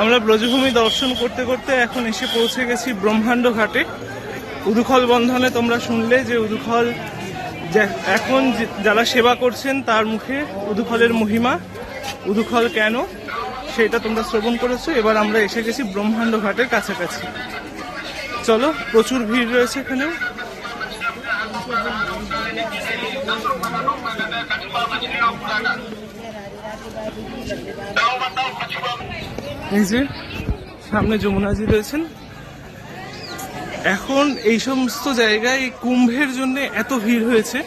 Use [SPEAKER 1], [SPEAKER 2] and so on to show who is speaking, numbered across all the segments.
[SPEAKER 1] আমরা ব্রজভূমি দর্শন করতে করতে এখন এসে পৌঁছে গেছি ব্রহ্মাণ্ড ঘাটে। উদুখল বন্ধনে তোমরা শুনলে যে উদুখল এখন যারা সেবা করছেন তার মুখে উদুখলের মহিমা। উদুখল কেন? সেটা তোমরা শ্রবণ করেছ, এবার আমরা এসে গেছি ব্রহ্মাণ্ড ঘাটের কাছাকাছি। চলো, প্রচুর ভিড় রয়েছে এখানেও এই যে সামনে যমুনাজি রয়েছেন। এখন এই সমস্ত জায়গায় কুম্ভের জন্য এত ভিড় হয়েছে।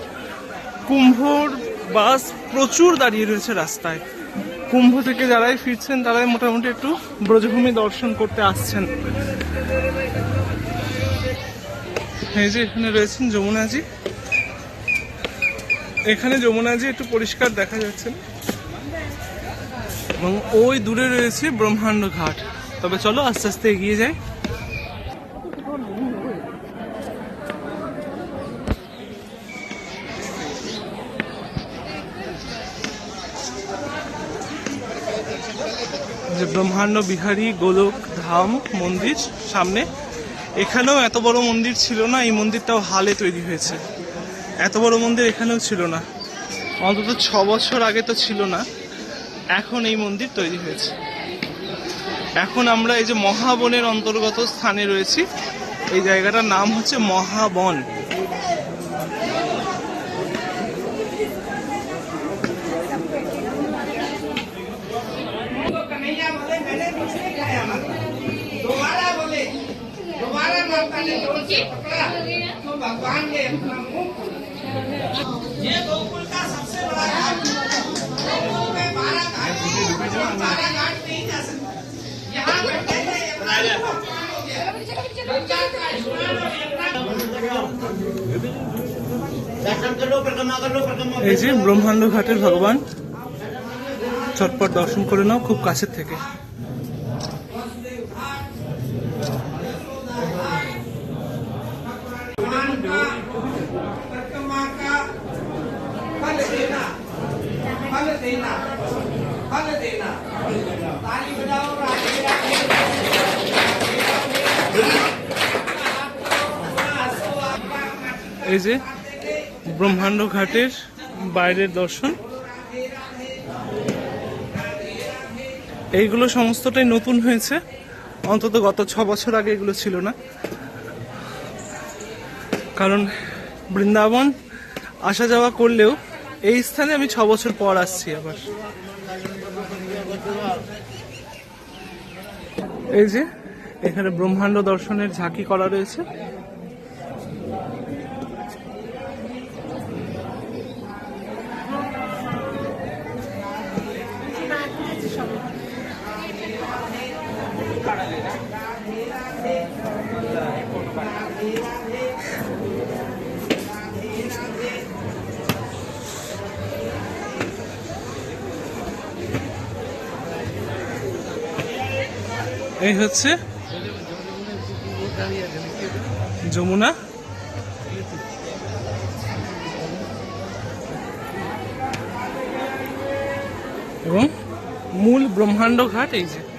[SPEAKER 1] কুম্ভর বাস প্রচুর দাঁড়িয়ে রয়েছে রাস্তায়। কুম্ভ থেকে যারাই ফিরছেন, তারাই মোটামুটি একটু ব্রজভূমি দর্শন করতে আসছেন। এই যে এখানে রয়েছেন যমুনাজি এখানে যমুনাজি একটু পরিষ্কার দেখা যাচ্ছে। না। এবং ওই দূরে রয়েছে ব্রহ্মাণ্ড ঘাট। তবে চলো আস্তে আস্তে এগিয়ে যাই। যে ব্রহ্মাণ্ড বিহারী গোলক ধাম মন্দির সামনে। এখানেও এত বড় মন্দির ছিল না, এই মন্দিরটাও হালে তৈরি হয়েছে। এত বড় মন্দির এখানেও ছিল না। অন্তত ছ বছর আগে তো ছিল না। এখন এই মন্দির তৈরি হয়েছে এখন আমরা এই যে মহাবনের অন্তর্গত স্থানে রয়েছি এই জায়গাটার নাম হচ্ছে মহাবন
[SPEAKER 2] कन्हैया बोले मैंने कुछ नहीं खाया दोबारा बोले दोबारा माता ने जोर से पकड़ा तो भगवान ने अपना मुंह खोला। ये गोकुल नहीं है, बारह घाट नहीं जा सकते यहाँ बैठे थे यमुना जी का स्नान हो गया गंगा का स्नान और यमुना
[SPEAKER 3] दर्शन कर लो परिक्रमा कर लो परिक्रमा
[SPEAKER 1] এই যে ব্রহ্মাণ্ড ঘাটের ভগবান চটপট দর্শন করে নাও খুব কাছের থেকে
[SPEAKER 2] भगवान का परिक्रमा का फल देना
[SPEAKER 1] এই যে ব্রহ্মাণ্ড ঘাটের বাইরের দর্শন। এইগুলো সমস্তটাই নতুন হয়েছে। অন্তত গত ছ বছর আগে এগুলো ছিল না। কারণ বৃন্দাবন আসা যাওয়া করলেও এই স্থানে আমি ছ বছর পর আসছি আবার। এই যে এখানে ব্রহ্মাণ্ড দর্শনের ঝাঁকি করা রয়েছে। এই হচ্ছে যমুনা। এবং মূল ব্রহ্মাণ্ড ঘাট এই যে।